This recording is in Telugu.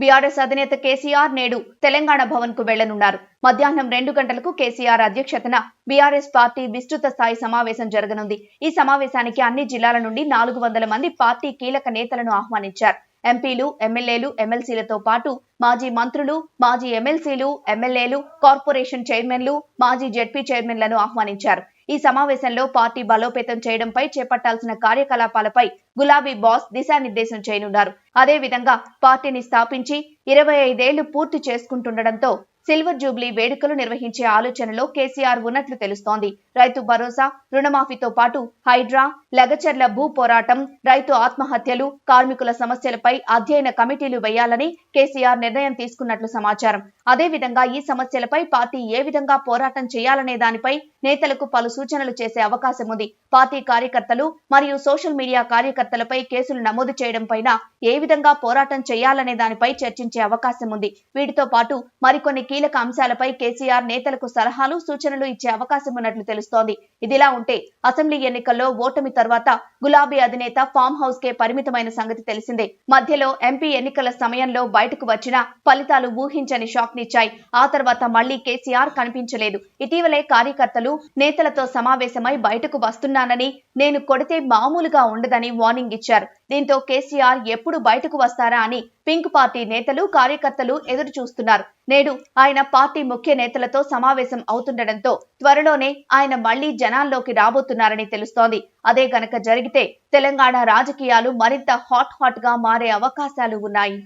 బీఆర్ఎస్ అధినేత కేసీఆర్ నేడు తెలంగాణ భవన్కు వెళ్ళనున్నారు మధ్యాహ్నం రెండు గంటలకు కేసీఆర్ అధ్యక్షతన బీఆర్ఎస్ పార్టీ విస్తృత స్థాయి సమావేశం జరగనుంది. ఈ సమావేశానికి అన్ని జిల్లాల నుండి నాలుగు వందల మంది పార్టీ కీలక నేతలను ఆహ్వానించారు. ఎంపీలు ఎమ్మెల్యేలు ఎమ్మెల్సీలతో పాటు మాజీ మంత్రులు మాజీ ఎమ్మెల్సీలు ఎమ్మెల్యేలు కార్పొరేషన్ చైర్మన్లు మాజీ జెడ్పీ చైర్మన్లను ఆహ్వానించారు. ఈ సమావేశంలో పార్టీ బలోపేతం చేయడంపై చేపట్టాల్సిన కార్యకలాపాలపై గులాబీ బాస్ దిశానిర్దేశం చేయనున్నారు. అదే విధంగా పార్టీని స్థాపించి ఇరవై ఐదేళ్ళు పూర్తి చేసుకుంటుండటంతో సిల్వర్ జూబ్లీ వేడుకలు నిర్వహించే ఆలోచనలో కేసీఆర్ ఉన్నట్లు తెలుస్తోంది. రైతు భరోసా రుణమాఫీతో పాటు హైడ్రా లగచర్ల భూ పోరాటం రైతు ఆత్మహత్యలు కార్మికుల సమస్యలపై అధ్యయన కమిటీలు వేయాలని కేసీఆర్ నిర్ణయం తీసుకున్నట్లు సమాచారం. అదే విధంగా ఈ సమస్యలపై పార్టీ ఏ విధంగా పోరాటం చేయాలనే దానిపై నేతలకు పలు సూచనలు చేసే అవకాశం ఉంది. పార్టీ కార్యకర్తలు మరియు సోషల్ మీడియా కార్యకర్తలపై కేసులు నమోదు చేయడం పైన ఏ విధంగా పోరాటం చేయాలనే దానిపై చర్చించే అవకాశం ఉంది. వీటితో పాటు మరికొన్ని కీలక అంశాలపై కేసీఆర్ నేతలకు సలహాలు సూచనలు ఇచ్చే అవకాశం ఉన్నట్లు తెలుస్తోంది. ఇదిలా ఉంటే అసెంబ్లీ ఎన్నికల్లో ఓటమి తర్వాత గులాబీ అధినేత ఫామ్ హౌస్ కే పరిమితమైన సంగతి తెలిసిందే. మధ్యలో ఎంపీ ఎన్నికల సమయంలో బయటకు వచ్చిన ఫలితాలు ఊహించని షాక్ నిచ్చాయి ఆ తర్వాత మళ్ళీ కేసీఆర్ కనిపించలేదు. ఇటీవలే కార్యకర్తలు నేతలతో సమావేశమై బయటకు వస్తున్నానని నేను కొడితే మామూలుగా ఉండదని వార్నింగ్ ఇచ్చారు. దీంతో కేసీఆర్ ఎప్పుడు బయటకు వస్తారా అని పింక్ పార్టీ నేతలు కార్యకర్తలు ఎదురు చూస్తున్నారు నేడు ఆ ఆయన పార్టీ ముఖ్య నేతలతో సమావేశం అవుతుండటంతో త్వరలోనే ఆయన మళ్ళీ జనాల్లోకి రాబోతున్నారని తెలుస్తోంది. అదే గనక జరిగితే తెలంగాణ రాజకీయాలు మరింత హాట్ హాట్గా మారే అవకాశాలు ఉన్నాయి.